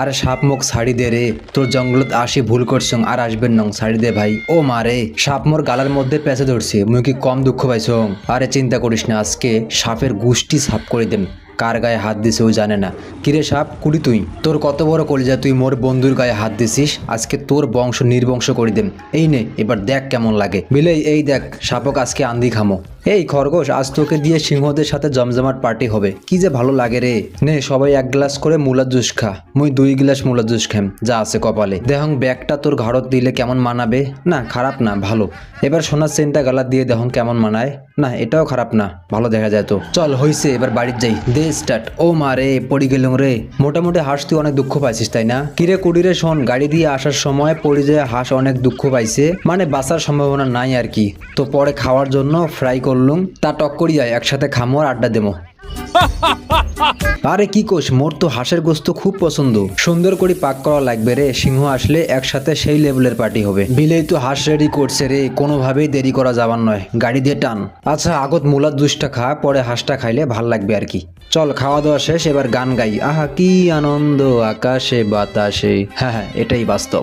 আরে সাপ মুখ ছাড়ি দে রে, তোর জঙ্গলত আসি ভুল করছং আর আসবেন নং, ছাড়ি দে ভাই। ও মারে সাপ মোর গালার মধ্যে পেঁচে ধরছে, মুই কি কম দুঃখ পাইছং আরে চিন্তা করিস না, আজকে সাপের গুষ্টি সাপ করে দেন কার গায়ে হাত দিছে ও জানে না। কিরে সাপ, কুড়ি তুই? তোর কত বড় কলিজা তুই মোর বন্ধুর গায়ে হাত দিছিস? আজকে তোর বংশ নির্বংশ করে দেন এই নে, এবার দেখ কেমন লাগে। বিলেই এই দেখ, সাপক আজকে আন্দি খামো এই খরগোশ, আজ তোকে দিয়ে সিংহদের সাথে জমজমাট পার্টি হবে। কি যে ভালো লাগে রে। নে, সবাই এক গ্লাস করে মুলার জুস খা। মুই দুই গ্লাস মুলার জুস খাম, যা আছে কপালে। দেহং, ব্যাগটা তোর ঘরত দিলে কেমন মানাবে? না, খারাপ না, ভালো। এবার সোনার চেনটা গালা দিয়ে দেহং কেমন মানায়? না, এটাও খারাপ না, ভালো দেখা যায় তো। চল, হইছে, এবার বাড়ির যাই। দে, স্টার্ট। ও মা রে, পড়ি গেলুম রে, মোটামুটি হাঁস তুই অনেক দুঃখ পাইছিস, তাই না? কিরে কুড়িরে শোন, গাড়ি দিয়ে আসার সময় পড়ি যায় হাঁস অনেক দুঃখ পাইছে মানে বাঁচার সম্ভাবনা নাই আর কি। তো পরে খাওয়ার জন্য ফ্রাই করলুম, তা টক করি যায় একসাথে খামো আর আড্ডা দেবো আরে কি কোষ, মোর তো হাঁসের গোস্ত খুব পছন্দ। সুন্দর করে পাক করা লাগবে রে, সিংহ আসলে একসাথে সেই লেভেলের পার্টি হবে। বিলেই তো হাঁস রেডি করছে রে, কোনোভাবেই দেরি করা যাবার নয়, গাড়ি দিয়ে টান। আচ্ছা আগত মুলার জুসটা খা, পরে হাঁসটা খাইলে ভালো লাগবে আর কি। চল খাওয়া দাওয়া শেষ, এবার গান গাই। আহা, কি আনন্দ, আকাশে বাতাসে। হ্যাঁ হ্যাঁ এটাই বাস্তব।